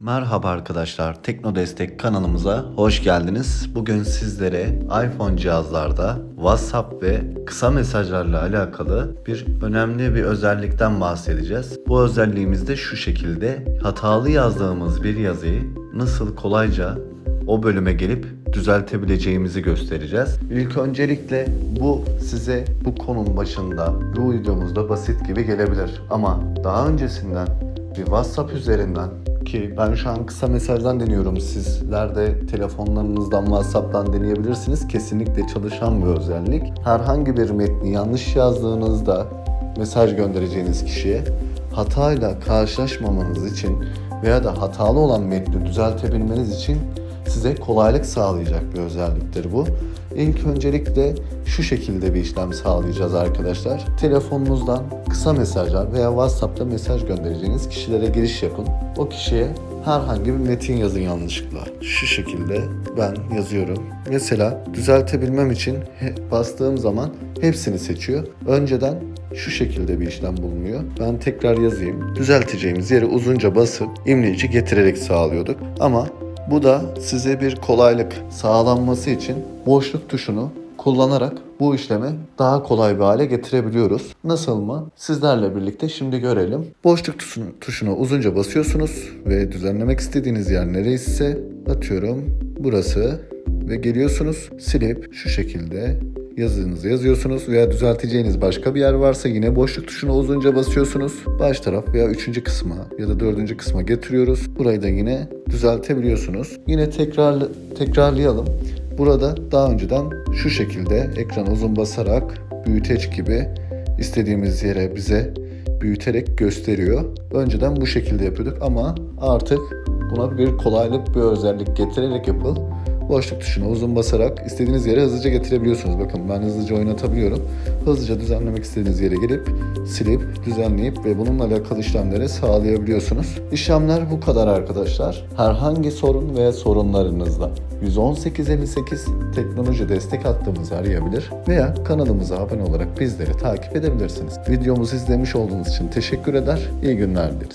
Merhaba arkadaşlar, Tekno Destek kanalımıza hoş geldiniz. Bugün sizlere iPhone cihazlarda WhatsApp ve kısa mesajlarla alakalı bir önemli bir özellikten bahsedeceğiz. Bu özelliğimiz de şu şekilde hatalı yazdığımız bir yazıyı nasıl kolayca o bölüme gelip düzeltebileceğimizi göstereceğiz. İlk öncelikle bu size bu konunun başında bu videomuzda basit gibi gelebilir ama daha öncesinden bir WhatsApp üzerinden ki ben şu an kısa mesajdan deniyorum. Sizler de telefonlarınızdan WhatsApp'tan deneyebilirsiniz. Kesinlikle çalışan bir özellik. Herhangi bir metni yanlış yazdığınızda mesaj göndereceğiniz kişiye hatayla karşılaşmamanız için veya da hatalı olan metni düzeltebilmeniz için size kolaylık sağlayacak bir özelliktir bu. İlk öncelikle şu şekilde bir işlem sağlayacağız arkadaşlar. Telefonunuzdan kısa mesajlar veya WhatsApp'ta mesaj göndereceğiniz kişilere giriş yapın. O kişiye herhangi bir metin yazın yanlışlıkla. Şu şekilde ben yazıyorum. Mesela düzeltebilmem için bastığım zaman hepsini seçiyor. Önceden şu şekilde bir işlem bulunuyor. Ben tekrar yazayım. Düzelteceğimiz yere uzunca basıp imleyici getirerek sağlıyorduk. Ama bu da size bir kolaylık sağlanması için boşluk tuşunu kullanarak bu işlemi daha kolay bir hale getirebiliyoruz. Nasıl mı? Sizlerle birlikte şimdi görelim. Boşluk tuşuna uzunca basıyorsunuz ve düzenlemek istediğiniz yer nereyse atıyorum burası ve geliyorsunuz silip şu şekilde yazınızı yazıyorsunuz veya düzelteceğiniz başka bir yer varsa yine boşluk tuşuna uzunca basıyorsunuz. Baş taraf veya üçüncü kısma ya da dördüncü kısma getiriyoruz. Burayı da yine düzeltebiliyorsunuz. Yine tekrar tekrarlayalım. Burada daha önceden şu şekilde ekran uzun basarak büyüteç gibi istediğimiz yere bize büyüterek gösteriyor. Önceden bu şekilde yapıyorduk ama artık buna bir kolaylık, bir özellik getirerek yapıl. Boşluk tuşuna uzun basarak istediğiniz yere hızlıca getirebiliyorsunuz. Bakın ben hızlıca oynatabiliyorum. Hızlıca düzenlemek istediğiniz yere gelip silip düzenleyip ve bununla alakalı işlemleri sağlayabiliyorsunuz. İşlemler bu kadar arkadaşlar. Herhangi sorun veya sorunlarınızda 11858 teknoloji destek hattımızı arayabilir veya kanalımıza abone olarak bizleri takip edebilirsiniz. Videomuzu izlemiş olduğunuz için teşekkür eder. İyi günler dileriz.